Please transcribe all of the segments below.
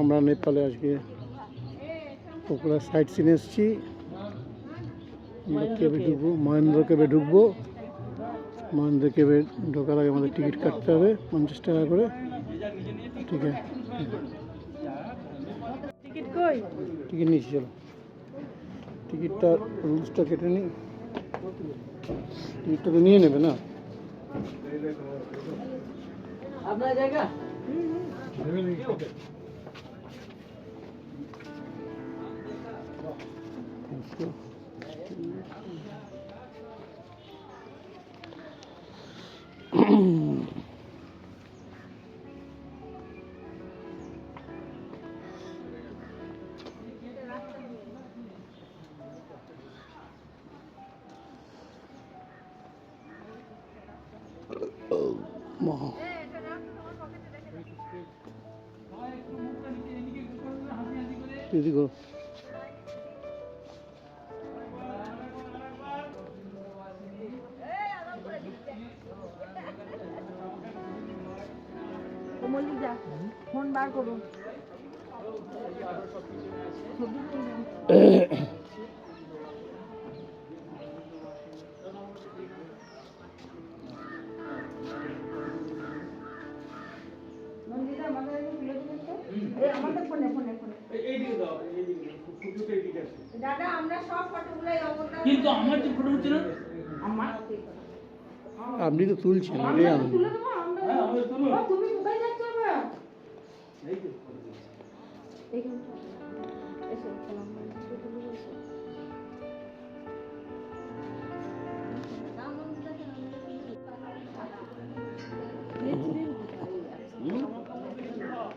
আমরা নেপালে আজকে পোকরা সাইড সিনে এসেছি। আমরা কেবে ঢুকবো মহেন্দ্র কেবে ঢুকবো। মহেন্দ্র কেবে ঢোকার আগে আমাদের টিকিট কাটতে হবে পঞ্চাশ টাকা করে। ঠিক আছে। টিকিট কই? টিকিট নিয়েছি চলো। টিকিটটা রুলসটা কেটে নিই টিকিটটা তো নিয়ে নেবে না? আপনার জায়গা? Really? Oh, mom. এদিকে ফোন বার করুন ছবি তুলবেন। মল্লিকা, আমাকে একটু তুলে দিবেন তো? এই আমাদের ফোনে ফোনে ফোনে দাদা আমরা সব ফটোগুলাই অবতার কিন্তু আমার যে ফটো হচ্ছে না আমার আপনি তো তুলছেন এটাই আমি তুলে দেবো আমরা হ্যাঁ আমাদের তুলুন ও, তুমি কোথায় যাচ্ছ আমরা এই তো এইখানে এসো সালাম আলাইকুম এসো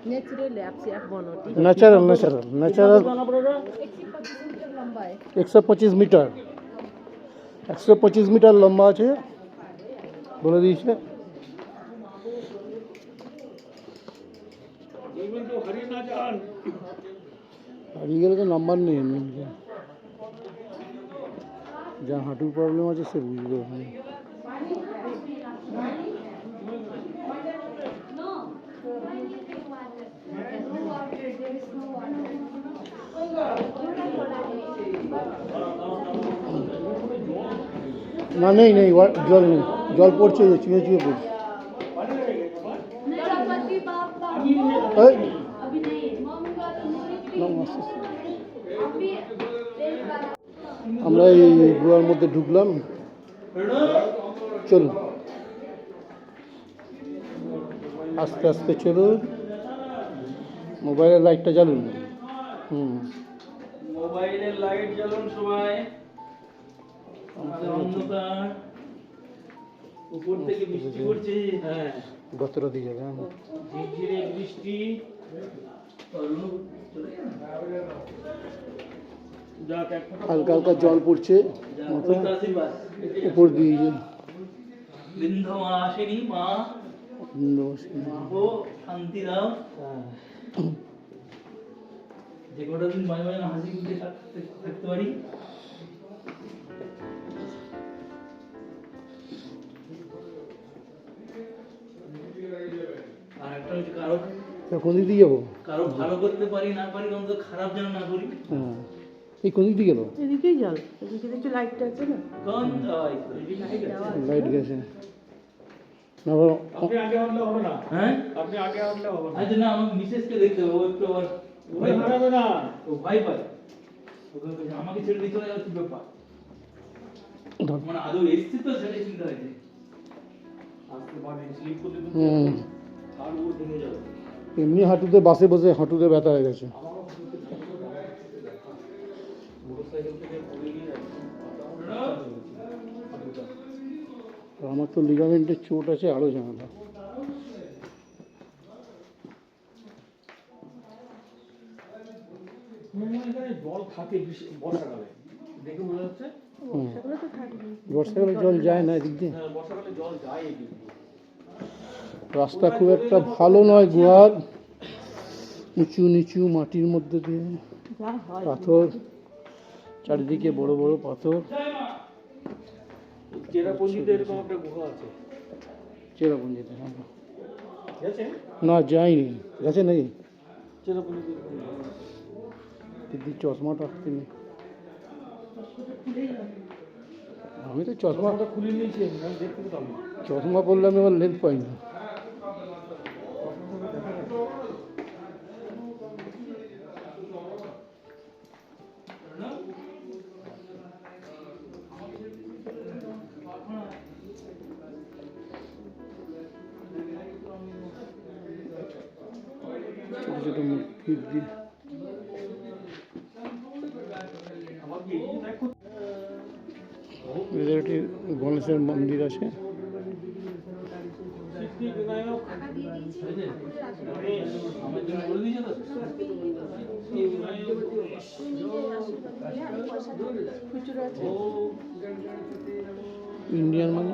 नेचुरल नेचुरल नेचुरल एक सौ पच्चीस मीटर। एक सौ पच्चीस मीटर लंबा है बोले दीजिए रीगल का नंबर नहीं है जहाँ हाटू प्रॉब्लम आज से बुझे না, নেই নেই জল নেই, জল পড়ছে চুয়ে চুয়ে পড়ছে। আমরা এই গুহার মধ্যে ঢুকলাম। চলুন। আস্তে আস্তে চলুন। মোবাইলের লাইটটা জ্বালুন। হুম। মোবাইলের লাইট জ্বালান আমাদের অন্ধকার উপর থেকে বৃষ্টি পড়ছে। হ্যাঁ গতরা দিয়ে যাবে হ্যাঁ। ঝিরঝিরে বৃষ্টি। হালকা হালকা জল পড়ছে। উপর দিয়ে যে বৃদ্ধ আসেনি মা। নমস্কার। মা গো শান্তি দাও। যে কটা দিন মাঝে মাঝে হাসি থাকতে থাকতে পারি। কারও কোন দিক দিয়ে যাব? কারও ভালো করতে পারি না পারি অন্তত খারাপ যেন না করি। হ্যাঁ। এই কোন দিক দিয়ে গেল? এদিকেই জল এদিকে একটু লাইটটা আছে না? কোন। লাইট গেছে। না আপনি আগে হাঁটলে হবে না? হ্যাঁ? আপনি আগে হাঁটলে হবে না। আচ্ছা না আমার মিসেসকে দেখতে হবে। ও একটু আবার ভয় হারাবে না। ও ভয় পায়। আমাকে ছেড়ে যাওয়ার কি ব্যাপার? মানে আদৌ এসছে তো সেটাই চিন্তা হয়েছে। আসতে পারে স্লিপ করতে এমনি হাঁটুতে বাসে বসে হাঁটুতে ব্যথা হয়ে গেছে। মোটরসাইকেল থেকে পড়ে গিয়ে আর আমার তো লিগামেন্টের চোট আছে আরও ঝামেলা। বেশি- বর্ষাকালে। জল যায় না এদিক দিয়ে? হ্যাঁ বর্ষাকালে জল যায় এই দিক দিয়ে। রাস্তা খুব একটা ভালো নয় গুহার। উঁচু নিচু মাটির মধ্যে দিয়ে। পাথর চারিদিকে বড় বড় পাথর। চেরাপুঞ্জিতে এরকম একটা গুহা আছে। চেরাপুঞ্জিতে হ্যাঁ। না যাইনি। গেছে নাকি? দিদি চশমাটা তিনি আমি তো চশমা চশমাটা খুলে নিয়েছি চশমা পরলে আমি আমার লেন্থ পাই না ছোট ছোট মুরগি দিয়ে একটি গণেশের মন্দির আছে। ইন্ডিয়ান মানে?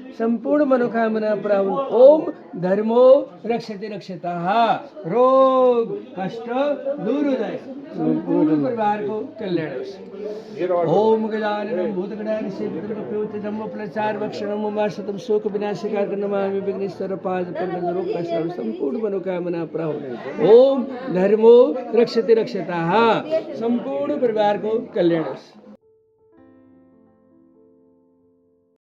संपूर्ण मनोकामना प्राप्त। ओम धर्मो रक्षते रक्षता। रोग, कष्ट दूर हो जाए संपूर्ण परिवार को कल्याण हो। ओम गजाननम भूतगणानि सेवितं प्योत धम्म प्रचार भक्षणम उमाशतम शोक विनाशिका नमामि विघ्नेश्वर पाद पंकज रोग कष्ट संपूर्ण मनोकामना प्राप्त। ओम धर्मो रक्षते रक्षता। संपूर्ण परिवार को कल्याण हो।